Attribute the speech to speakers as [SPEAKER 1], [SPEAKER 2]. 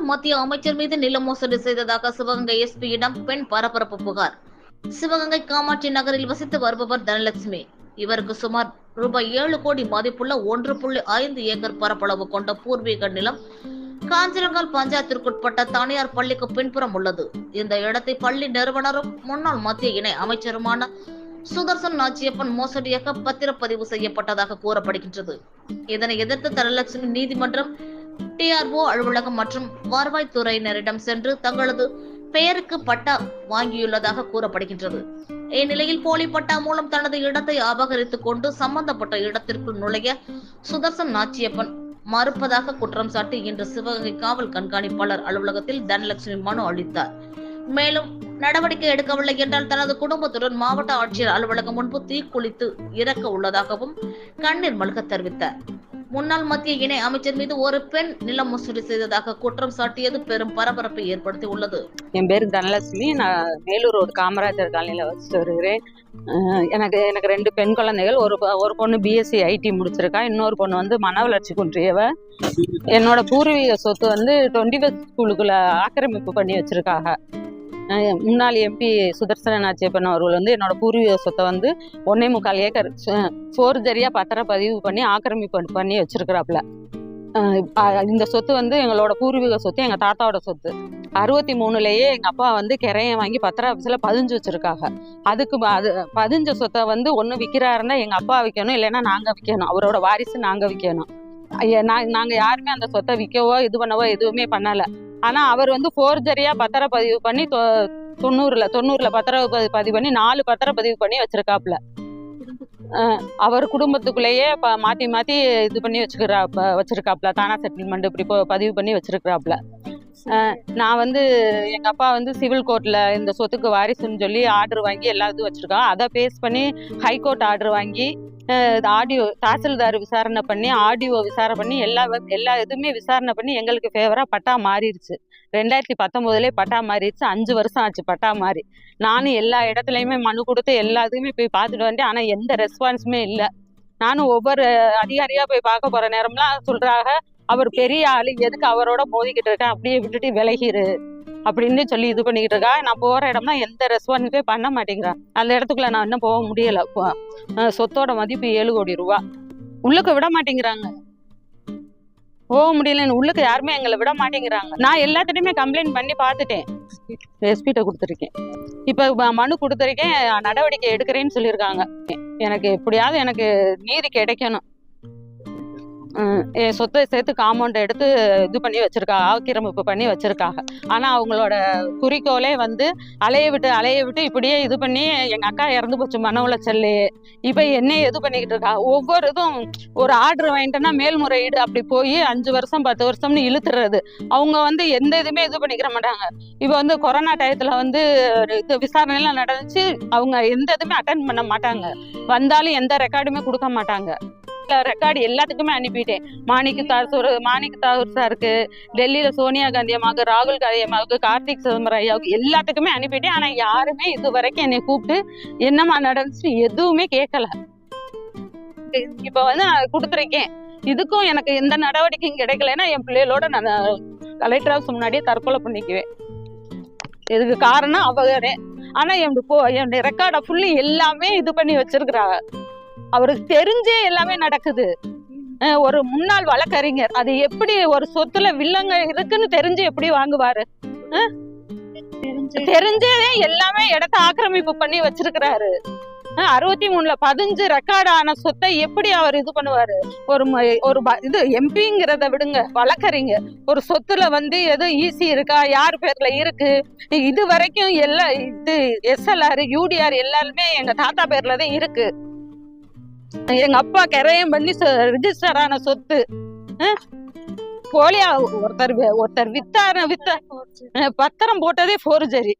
[SPEAKER 1] முன்னாள் மத்திய அமைச்சர் மீது நில மோசடி செய்ததாக சிவகங்கை எஸ்பியிடம் பெண் பரபரப்பு புகார். சிவகங்கை காமாட்சி நகரில் வசித்து வருபவர் தனலட்சுமி. இவருக்கு சுமார் ரூபாய் ஏழு கோடி மதிப்புள்ள ஒன்று புள்ளி ஐந்து ஏக்கர் பரப்பளவு கொண்ட பூர்வீக நிலம் காஞ்சிரங்கால் பஞ்சாயத்திற்குட்பட்ட தனியார் பள்ளிக்கு பின்புறம் உள்ளது. இந்த இடத்தை பள்ளி நிறுவனரும் முன்னாள் மத்திய இணை அமைச்சருமான சுதர்சன் நாச்சியப்பன் மோசடியாக பத்திரப்பதிவு செய்யப்பட்டதாக கூறப்படுகின்றது. இதனை எதிர்த்து தனலட்சுமி நீதிமன்றம் டிஆர்ஓ அலுவலகம் மற்றும் வருவாய்த்துறையினரிடம் சென்று தங்களது பெயருக்கு பட்டா வாங்கியுள்ளதாக கூறப்படுகின்றது. இந்நிலையில் போலி பட்டா மூலம் தனது இடத்தை அபகரித்துக் கொண்டு சம்பந்தப்பட்ட இடத்திற்குள் நுழைய சுதர்சன் நாச்சியப்பன் மறுப்பதாக குற்றம் சாட்டி இன்று சிவகங்கை காவல் கண்காணிப்பாளர் அலுவலகத்தில் தனலட்சுமி மனு அளித்தார். மேலும் நடவடிக்கை எடுக்கவில்லை என்றால் தனது குடும்பத்துடன் மாவட்ட ஆட்சியர் அலுவலகம் முன்பு தீக்குளித்து இறக்க உள்ளதாகவும் கண்ணீர் மல்க தெரிவித்தார். முன்னாள் மத்திய இணை அமைச்சர் மீது ஒரு பெண் நில மோசடி செய்ததாக குற்றம் சாட்டியது பெரும் பரபரப்பை ஏற்படுத்தி உள்ளது
[SPEAKER 2] என் பேர் தனலட்சுமி. நான் மேலூர் ஒரு காமராஜர் காலனியில் வச்சுட்டு வருகிறேன். எனக்கு எனக்கு ரெண்டு பெண் குழந்தைகள். ஒரு பொ- ஒரு பொண்ணு பிஎஸ்சி ஐடி முடிச்சிருக்கா. இன்னொரு பொண்ணு வந்து மன வளர்ச்சி குன்றியவ. என்னோட பூர்வீக சொத்து வந்து டுவெண்ட்டி ஃபஸ்ட் ஸ்கூலுக்குள்ள ஆக்கிரமிப்பு பண்ணி வச்சிருக்காங்க. முன்னாள் எம்பி சுதர்சன நாச்சியப்பன் அவர்கள் வந்து என்னோட பூர்வீக சொத்தை வந்து ஒன்னே முக்கால் ஏக்கர் ஃபோர்ஜரியாக பத்திரப்பதிவு பண்ணி ஆக்கிரமிப்பு பண்ணி வச்சிருக்கிறாப்புல. இந்த சொத்து வந்து எங்களோட பூர்வீக சொத்து எங்கள் தாத்தாவோட சொத்து. அறுபத்தி மூணுலேயே எங்கள் அப்பா வந்து கிரையை வாங்கி பத்திர ஆஃபீஸில் பதிஞ்சு வச்சுருக்காங்க. அதுக்கு ப- அது பதிஞ்ச சொத்தை வந்து ஒன்று விற்கிறாருன்னா எங்கள் அப்பா விற்கணும் இல்லைன்னா நாங்கள் விற்கணும் அவரோட வாரிசு நாங்கள் விற்கணும் ஐயா, நா- யாருமே அந்த சொத்தை விற்கவோ இது பண்ணவோ எதுவுமே பண்ணலை. ஆனால் அவர் வந்து ஃபோர்ஜரியா பத்திரப்பதிவு பண்ணி தொ- தொண்ணூறில் தொண்ணூறில் பத்திரப்பதிவு பதிவு பண்ணி நாலு பத்திரப்பதிவு பண்ணி வச்சிருக்காப்புல. அவர் குடும்பத்துக்குள்ளேயே ப- மாற்றி மாற்றி இது பண்ணி வச்சுக்கிறா வச்சுருக்காப்புல. தானா செட்டில்மெண்ட் இப்படி போ- பதிவு பண்ணி வச்சிருக்கிறாப்புல. நான் வந்து எங்கள் அப்பா வந்து சிவில் கோர்ட்டில் இந்த சொத்துக்கு வாரிசுன்னு சொல்லி ஆர்டர் வாங்கி எல்லா இதுவும் வச்சுருக்கான். அதை பேஸ் பண்ணி ஹைகோர்ட் ஆர்டர் வாங்கி ஆடியோ தாசில்தார் விசாரணை பண்ணி ஆடியோ விசாரணை பண்ணி எல்லா எல்லா இதுவுமே விசாரணை பண்ணி எங்களுக்கு ஃபேவராக பட்டா மாறிடுச்சு. ரெண்டாயிரத்தி பத்தொம்போதுலேயே பட்டா மாறிடுச்சு. அஞ்சு வருஷம் ஆச்சு பட்டா மாறி. நானும் எல்லா இடத்துலையுமே மனு கொடுத்து எல்லா இதுவுமே போய் பார்த்துட்டு வந்துட்டேன் ஆனால் எந்த ரெஸ்பான்ஸுமே இல்லை. நானும் ஒவ்வொரு அதிகாரியாக போய் பார்க்க போகிற நேரம்லாம் சொல்கிறாங்க அவர் பெரிய ஆளு எதுக்கு அவரோட மோதிக்கிட்டு இருக்கேன் அப்படியே விட்டுட்டு விலகிரு. அப்படின்னு சொல்லி இது பண்ணிக்கிட்டு இருக்கா. நான் போகிற இடம்னா எந்த ரெஸ்பான்ஸுமே பண்ண மாட்டேங்கிறேன் அந்த இடத்துக்குள்ள நான் இன்னும் போக முடியலை. சொத்தோட மதிப்பு ஏழு கோடி ரூபா. உள்ளுக்கு விட மாட்டேங்கிறாங்க. போக முடியலன்னு உள்ளுக்கு யாருமே எங்களை விட மாட்டேங்கிறாங்க. நான் எல்லாத்துட்டையுமே கம்ப்ளைண்ட் பண்ணி பார்த்துட்டேன். எஸ்பிட்ட கொடுத்துருக்கேன். இப்போ மனு கொடுத்துருக்கேன். நடவடிக்கை எடுக்கிறேன்னு சொல்லியிருக்காங்க. எனக்கு எப்படியாவது எனக்கு நீதி கிடைக்கணும். சொத்தை சேர்த்து காம்பவுண்ட் எடுத்து இது பண்ணி வச்சிருக்கா ஆக்கிரமிப்பு பண்ணி வச்சிருக்காங்க. ஆனால் அவங்களோட குறிக்கோளே வந்து அலைய விட்டு அலைய விட்டு இப்படியே இது பண்ணி எங்கள் அக்கா இறந்து போச்சு மன உளைச்சல் இப்போ என்ன இது பண்ணிக்கிட்டு இருக்கா? ஒவ்வொரு இதுவும் ஒரு ஆர்டர் வாங்கிட்டேன்னா மேல்முறையீடு. அப்படி போய் அஞ்சு வருஷம் பத்து வருஷம்னு இழுத்துறது. அவங்க வந்து எந்த இதுவுமே இது பண்ணிக்கிற மாட்டாங்க. இப்போ வந்து கொரோனா டயத்தில் வந்து இது விசாரணையெல்லாம் நடந்துச்சு. அவங்க எந்த இதுவுமே அட்டன் பண்ண மாட்டாங்க. வந்தாலும் எந்த ரெக்கார்டுமே கொடுக்க மாட்டாங்க. ரெக்கார்டு எல்லாத்துக்குமே அனுப்பிட்டேன். மாணிக்கு தாசூர் மாணிக் தாகூர் சாருக்கு டெல்லியில சோனியா காந்தி அம்மாவுக்கு ராகுல் காந்தி அம்மாவுக்கு கார்த்திக் சிதம்பரம் ஐயாவுக்கு எல்லாத்துக்குமே அனுப்பிட்டேன். ஆனா யாருமே இது வரைக்கும் என்னை கூப்பிட்டு என்னம்மா நடந்துச்சு எதுவுமே கேட்கல. இப்ப வந்து நான் கொடுத்துருக்கேன். இதுக்கும் எனக்கு எந்த நடவடிக்கையும் கிடைக்கலன்னா என் பிள்ளைகளோட நான் கலெக்டர் ஆஃபீஸ் முன்னாடியே தற்கொலை பண்ணிக்குவேன். இதுக்கு காரணம் அவரே. ஆனா என்னுடைய போ என்னுடைய ரெக்கார்டை ஃபுல்லி எல்லாமே இது பண்ணி வச்சிருக்கிறாங்க. அவருக்கு தெரிஞ்சே எல்லாமே நடக்குது. ஒரு முன்னாள் வழக்கறிஞர் அது எப்படி ஒரு சொத்துல வில்லங்க இருக்குன்னு தெரிஞ்சு எப்படி வாங்குவாரு? அஹ்? தெரிஞ்சே. எல்லாமே இடத்த ஆக்கிரமிப்பு பண்ணி வச்சிருக்கிறாரு. அறுபத்தி மூணுல பதினஞ்சு ரெக்கார்ட் ஆன சொத்தை எப்படி அவர் இது பண்ணுவாரு? ஒரு ஒரு இது எம்பிங்கிறத விடுங்க வழக்கறிஞர். ஒரு சொத்துல வந்து எது ஈஸி இருக்கா யார் பேர்ல இருக்கு? இது வரைக்கும் எல்லா இது எஸ்எல்ஆர் யூடிஆர் எல்லாருமே எங்க தாத்தா பேர்ல தான் இருக்கு. எங்க அப்பா கரையம் பண்ணி ரிஜிஸ்டர் ஆன சொத்து. போலியா ஒருத்தர் ஒருத்தர் வித்தார வித்த பத்திரம் போட்டதே ஃபோர்ஜரி